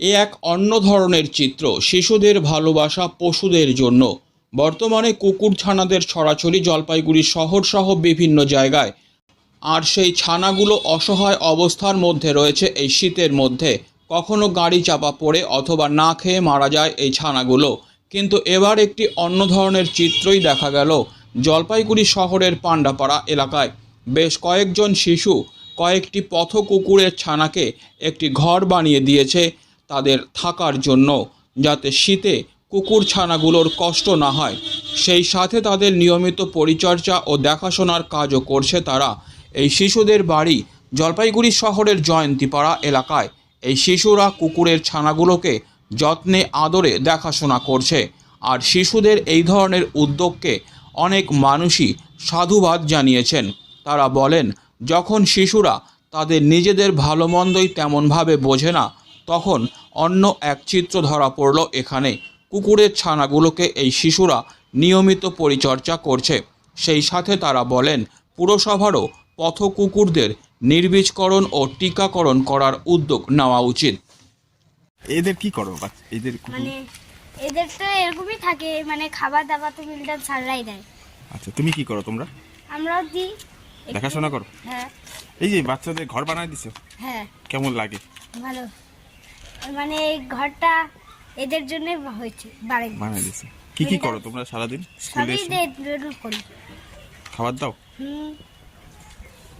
এ এক অন্য ধরনের চিত্র, শিশুদের ভালোবাসা পশুদের জন্য। বর্তমানে কুকুর ছানাদের ছড়াছড়ি জলপাইগুড়ি শহর সহ বিভিন্ন জায়গায়। আর সেই ছানাগুলো অসহায় অবস্থার মধ্যে রয়েছে এই শীতের মধ্যে। কখনো গাড়ি চাপা পড়ে অথবা না খেয়ে মারা যায় এই ছানাগুলো। কিন্তু এবার একটি অন্য ধরনের চিত্রই দেখা গেল জলপাইগুড়ি শহরের পাণ্ডাপাড়া এলাকায়। বেশ কয়েকজন শিশু কয়েকটি পথ কুকুরের ছানাকে একটি ঘর বানিয়ে দিয়েছে। তাদের থাকার জন্য, যাতে শীতে কুকুর ছানাগুলোর কষ্ট না হয়। সেই সাথে তাদের নিয়মিত পরিচর্যা ও দেখাশোনার কাজও করছে তারা। এই শিশুদের বাড়ি জলপাইগুড়ি শহরের জয়ন্তীপাড়া এলাকায়। এই শিশুরা কুকুরের ছানাগুলোকে যত্নে, আদরে দেখাশোনা করছে। আর শিশুদের এই ধরনের উদ্যোগকে অনেক মানুষই সাধুবাদ জানিয়েছেন। তারা বলেন, যখন শিশুরা তাদের নিজেদের ভালো মন্দই তেমনভাবে বোঝে না তখন অন্য এক চিত্র ধরা পড়ল এখানে। কুকুরের ছানাগুলোকে এই শিশুরা নিয়মিত পরিচর্যা করছে। সেই সাথে তারা বলেন পুরসভারও পথ কুকুরদের নির্বীজকরণ ও টিকাকরণ করার উদ্যোগ নেওয়া উচিত। এদের কি করো? এদের মানে এদের তো এরকমই থাকে মানে খাবার দাবার তো বিলটা ছাড়াই দেয়। আচ্ছা তুমি কি করো তোমরা? আমরাও দিই। দেখাশোনা করো? হ্যাঁ। এই যে বাচ্চাদের ঘর বানায় দিছো? হ্যাঁ। কেমন লাগে? ভালো। মানে এই ঘরটা এদের জন্য হয়েছে বাড়ি বানায় দিছো কি কি করো তোমরা সারাদিন? স্কুলে সবই এসে দে- করি। খাবার দাও? হুম।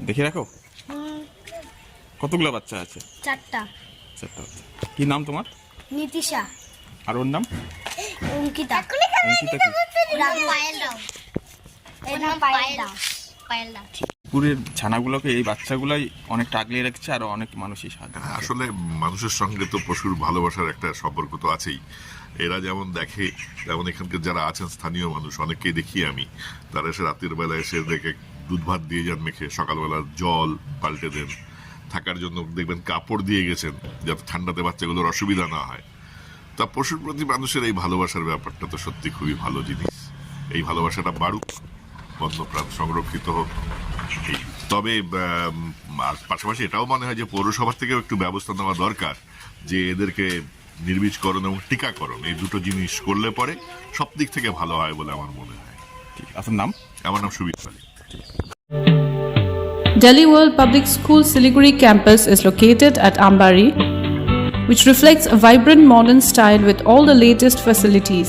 দেখে রাখো? হুম। কতগুলো বাচ্চা আছে? চারটা। চারটা বাচ্চা। কি নাম তোমার? নীতিশা। আর ওর নাম? অঙ্কিতা। অঙ্কিতা কি? পায়েল দাও। এর নাম পায়েল দাও। পায়েল দাও। কুকুরের ছানাগুলোকে এই বাচ্চাগুলাই অনেকটা আগলিয়ে রাখছে আর অনেক মানুষই সাহায্য আসলে মানুষের সঙ্গে তো পশুর ভালোবাসার একটা সম্পর্ক তো আছেই। এরা যেমন দেখে, যেমন এখানকার যারা আছেন স্থানীয় মানুষ, অনেককেই দেখি আমি। তারা এসে রাতের বেলা এসে দেখে দুধ ভাত দিয়ে যান মেখে, সকালবেলা জল পাল্টে দেন। থাকার জন্য দেখবেন কাপড় দিয়ে গেছেন, যাতে ঠান্ডাতে বাচ্চাগুলোর অসুবিধা না হয়। তা পশুর প্রতি মানুষের এই ভালোবাসার ব্যাপারটা তো সত্যি খুবই ভালো জিনিস। এই ভালোবাসাটা বাড়ুক, বন্যপ্রাণ সংরক্ষিত হোক। তবে পাশাপাশি এটাও মনে হয় যে পৌরসভার থেকেও একটু ব্যবস্থা নেওয়া দরকার যে এদেরকে নির্বীজকরণ এবং টিকাকরণ এই দুটো জিনিস করলে পরে সব দিক থেকে ভালো হয় বলে আমার মনে হয় ঠিক আপনার নাম আমার নাম সুবিত Ali Delhi World Public School Siliguri campus is located at Ambari, which reflects a vibrant modern style with all the latest facilities.